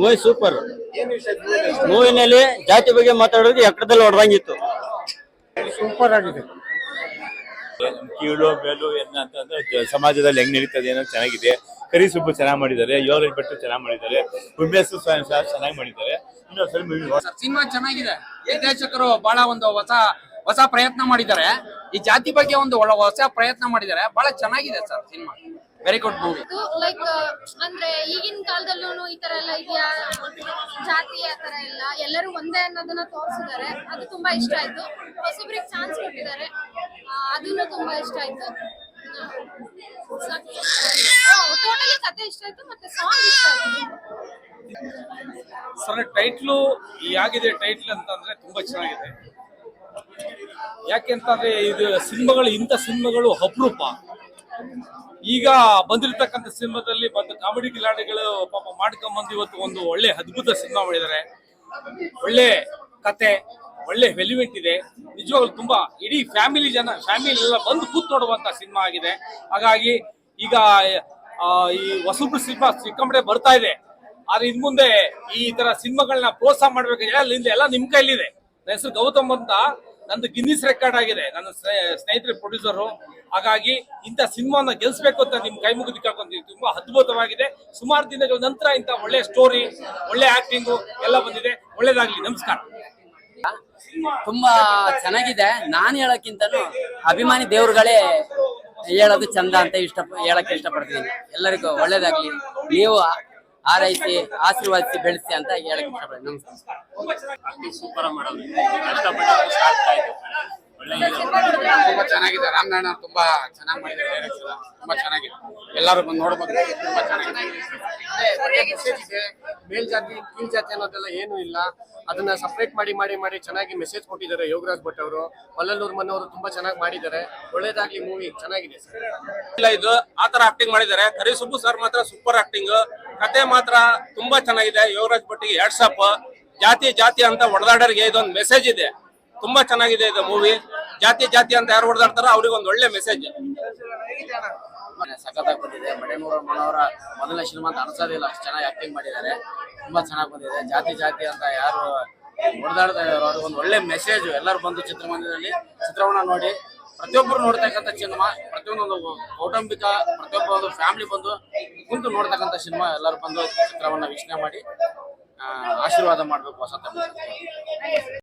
Movie super ಮೂವಿನಲ್ಲಿ ಜಾತಿ ಬಗ್ಗೆ ಮಾತಾಡೋದು ಎಕ್ಕಡದಲ್ಲಿ ಹೊಡೆದಂಗಿತ್ತು. ಸೂಪರ್ ಆಗಿದೆ. ಕೀಳು ಮೇಲು ಎಲ್ಲ ಅಂತಂದ್ರೆ ಜ- ಸಮಾಜದಲ್ಲಿ ಹೆಂಗ್ ನಡೀತದೆ ಏನೋ ಚೆನ್ನಾಗಿದೆ. ಕರಿ ಸುಬ್ಬು ಚೆನ್ನಾಗಿ ಮಾಡಿದ್ದಾರೆ ಯೋಗರಾಜ್ ಭಟ್ ಚೆನ್ನಾಗಿ ಮಾಡಿದ್ದಾರೆ ಉಮೇಶ್ ಸಹ ಚೆನ್ನಾಗಿ ಮಾಡಿದ್ದಾರೆ. ಇನ್ನೊಂದ್ಸಲ movie ನೋಡ್- ಸಿನಿಮಾ ಚೆನ್ನಾಗಿದೆ. ನಿರ್ದೇಶಕರು ಬಹಳ ಒಂದು ಹೊಸ ಹೊಸ ಪ್ರಯತ್ನ ಮಾಡಿದ್ದಾರೆ. ಈ ಜಾತಿ ಬಗ್ಗೆ ಒಂದು ಒಳ್ಳೆ ಹೊಸ ಪ್ರಯತ್ನ ಮಾಡಿದ್ದಾರೆ. ಬಹಳ ಚೆನ್ನಾಗಿದೆ sir cinema. Very good movie like ಅಂದ್ರೆ ಈಗಿನ ಕಾಲದಲ್ಲೂ ಈ ತರ ಎಲ್ಲ ಇದೆಯಾ? ಜಾತಿ ಆ ತರ ಎಲ್ಲ ಎಲ್ಲರೂ ಒಂದೇ ಅನ್ನೋದನ್ನ ತೋರಿಸಿದ್ದಾರೆ. ಅದು ತುಂಬಾ ಇಷ್ಟ ಆಯ್ತು. ಹೊಸಬ್ರಿಗೆ ಚಾನ್ಸ್ ಕೊಟ್ಟಿದ್ದಾರೆ. ಅದನ್ನು ತುಂಬಾ ಇಷ್ಟ ಆಯ್ತು. ಟೋಟಲಿ ಕತೆ ಇಷ್ಟ ಆಯ್ತು ಮತ್ತೆ ಸಾಂಗ್ ಇಷ್ಟ ಆಯ್ತು. ಸರ್ ಟೈಟ್ಲು ಯಾಗಿದೆ ಟೈಟ್ಲ್ ಅಂತಂದ್ರೆ ತುಂಬಾ ಚೆನ್ನಾಗಿದೆ. ಯಾಕೆಂತಂದ್ರೆ ಇದು ಸಿನಿಮಾಗಳು ಇಂಥ ಸಿನಿಮಾಗಳು ಅಪರೂಪ. ಈಗ ಬಂದಿರತಕ್ಕಂಥ ಸಿನಿಮಾದಲ್ಲಿ ಬಂದ ಕಾಮಿಡಿ ಕಿಲಾಡಿಗಳು ಪಾಪ ಮಾಡ್ಕೊಂಬಂದು ಇವತ್ತು ಒಂದು ಒಳ್ಳೆ ಅದ್ಭುತ ಸಿನಿಮಾ ಮಾಡಿದ್ದಾರೆ. ಒಳ್ಳೆ ಕತೆ, ಒಳ್ಳೆ ವೆಲಿವೆಂಟ್ ಇದೆ. ನಿಜವಾಗ್ಲೂ ತುಂಬಾ ಇಡೀ ಫ್ಯಾಮಿಲಿ ಜನ ಫ್ಯಾಮಿಲಿ ಎಲ್ಲ ಬಂದು ಕೂತ್ ನೋಡುವಂತ ಸಿನಿಮಾ ಆಗಿದೆ. ಹಾಗಾಗಿ ಈಗ ಈ ಹೊಸಬ್ರು ಸಿನಿಮಾ ಸಿಕ್ಕಂಬಡೆ ಬರ್ತಾ ಇದೆ. ಆದ್ರೆ ಇನ್ ಮುಂದೆ ಈ ತರ ಸಿನಿಮಾಗಳನ್ನ ಪ್ರೋತ್ಸಾಹ ಮಾಡ್ಬೇಕು ಎಲ್ಲ ಎಲ್ಲ ನಿಮ್ ಕೈಲಿದೆ ನನ್ನ ಹೆಸರು ಗೌತಮ್ ಅಂತ. ನಂದು ಗಿನ್ನಿಸ್ ರೆಕಾರ್ಡ್ ಆಗಿದೆ. ನನ್ನ ಸ್ನೇ- ಸ್ನೇಹಿತರ ಪ್ರೊಡ್ಯೂಸರು ಹಾಗಾಗಿ ಇಂಥ ಸಿನಿಮಾನ ಗೆಲ್ಸ್ಬೇಕು ಅಂತ ನಿಮ್ ಕೈ ಮುಗಿದು ಕೇಳ್ಕೊಂತೀವಿ. ತುಂಬಾ ಅದ್ಭುತವಾಗಿದೆ. ಸುಮಾರು ದಿನಗಳ ನಂತರ ಇಂಥ ಒಳ್ಳೆ ಸ್ಟೋರಿ ಒಳ್ಳೆ ಆಕ್ಟಿಂಗ್ ಎಲ್ಲ ಬಂದಿದೆ. ಒಳ್ಳೇದಾಗ್ಲಿ. ನಮಸ್ಕಾರ. ತುಂಬಾ ಚೆನ್ನಾಗಿದೆ. ನಾನು ಹೇಳೋಕ್ಕಿಂತಲೂ ಅಭಿಮಾನಿ ದೇವ್ರುಗಳೇ ಹೇಳೋದು ಚಂದ ಅಂತ ಇಷ್ಟ ಹೇಳಕ್ ಇಷ್ಟಪಡ್ತೀನಿ. ಎಲ್ಲರಿಗೂ ಒಳ್ಳೇದಾಗ್ಲಿ. ನೀವು ಆರೈಸಿ ಆಶೀರ್ವಾದಿಸಿ ಬೆಳೆಸಿ ಅಂತ ಹೇಳಕ್ ಇಷ್ಟಪಡ್ತೀನಿ. ನಮಸ್ಕಾರ. ತುಂಬಾ ಚೆನ್ನಾಗಿದೆ. ರಾಮನಾರಾಯಣ ತುಂಬಾ ಚೆನ್ನಾಗಿ ಮಾಡಿದ್ದಾರೆ ಡೈರೆಕ್ಟರ್ ತುಂಬಾ ಚೆನ್ನಾಗಿದೆ. ಎಲ್ಲರೂ ಬಂದು ನೋಡ್ಬೇಕು ತುಂಬಾ ಚೆನ್ನಾಗಿದೆ. ಮೇಲ್ಜಾತಿ ಕೀಳ್ ಜಾತಿ ಅನ್ನೋದೆಲ್ಲ ಏನು ಇಲ್ಲ. ಅದನ್ನ ಸಪ್ರೇಟ್ ಮಾಡಿ ಮಾಡಿ ಮಾಡಿ ಚೆನ್ನಾಗಿ ಮೆಸೇಜ್ ಕೊಟ್ಟಿದ್ದಾರೆ ಯೋಗರಾಜ್ ಭಟ್ ಅವರು. ಮಲ್ಲಲ್ಲೂರ್ ಮನೆಯವರು ತುಂಬಾ ಚೆನ್ನಾಗಿ ಮಾಡಿದ್ದಾರೆ. ಒಳ್ಳೇದಾಗ್ಲಿ ಮೂವಿ ಚೆನ್ನಾಗಿದೆ ಸರ್. ಇಲ್ಲ ಇದು ಆತರ ತರ ಆಕ್ಟಿಂಗ್ ಮಾಡಿದ್ದಾರೆ. ಕರಿ ಸುಬ್ಬು ಸರ್ ಮಾತ್ರ ಸೂಪರ್ ಆಕ್ಟಿಂಗ್ ಕತೆ ಮಾತ್ರ ತುಂಬಾ ಚೆನ್ನಾಗಿದೆ. ಯೋಗರಾಜ್ ಭಟ್ಗೆ ಎರಡ್ ಸಾಪ್ ಜಾತಿ ಜಾತಿ ಅಂತ ಒಡೆದಾಡರಿಗೆ ಇದೊಂದು ಮೆಸೇಜ್ ಇದೆ. ತುಂಬಾ ಚೆನ್ನಾಗಿದೆ ಇದು ಮೂವಿ ಜಾತಿ ಜಾತಿ ಅಂತ ಯಾರು ಹೊಡೆದಾಡ್ತಾರೋ ಅವ್ರಿಗೆ ಒಂದು ಒಳ್ಳೆ ಮೆಸೇಜ್ ಸಖತ್ತಾಗಿ ಬಂದಿದೆ. ಮಡೆನೂರ ಮನೋರ ಮೊದಲನೇ ಸಿನಿಮಾ ಅಂತ ಅನ್ಸೋದಿಲ್ಲ ಅಷ್ಟು ಚೆನ್ನಾಗಿ ಆಕ್ಟಿಂಗ್ ಮಾಡಿದ್ದಾರೆ. ತುಂಬಾ ಚೆನ್ನಾಗಿ ಬಂದಿದೆ. ಜಾತಿ ಜಾತಿ ಅಂತ ಯಾರು ಹೊಡೆದಾಡ್ತಾ ಇದಾರೋ ಅವ್ರಿಗೆ ಒಂದು ಒಳ್ಳೆ ಮೆಸೇಜ್ ಎಲ್ಲರೂ ಬಂದು ಚಿತ್ರಮಂದಿರದಲ್ಲಿ ಚಿತ್ರವನ್ನ ನೋಡಿ, ಪ್ರತಿಯೊಬ್ಬರು ನೋಡ್ತಕ್ಕಂಥ ಸಿನಿಮಾ ಪ್ರತಿಯೊಂದೊಂದು ಕೌಟುಂಬಿಕ ಪ್ರತಿಯೊಬ್ಬ ಒಂದು ಫ್ಯಾಮಿಲಿ ಬಂದು ಕುಂತು ನೋಡ್ತಕ್ಕಂಥ ಸಿನಿಮಾ ಎಲ್ಲರೂ ಬಂದು ಚಿತ್ರವನ್ನ ವೀಕ್ಷಣೆ ಮಾಡಿ ಆಶೀರ್ವಾದ ಮಾಡಬೇಕು ವಸಂತ.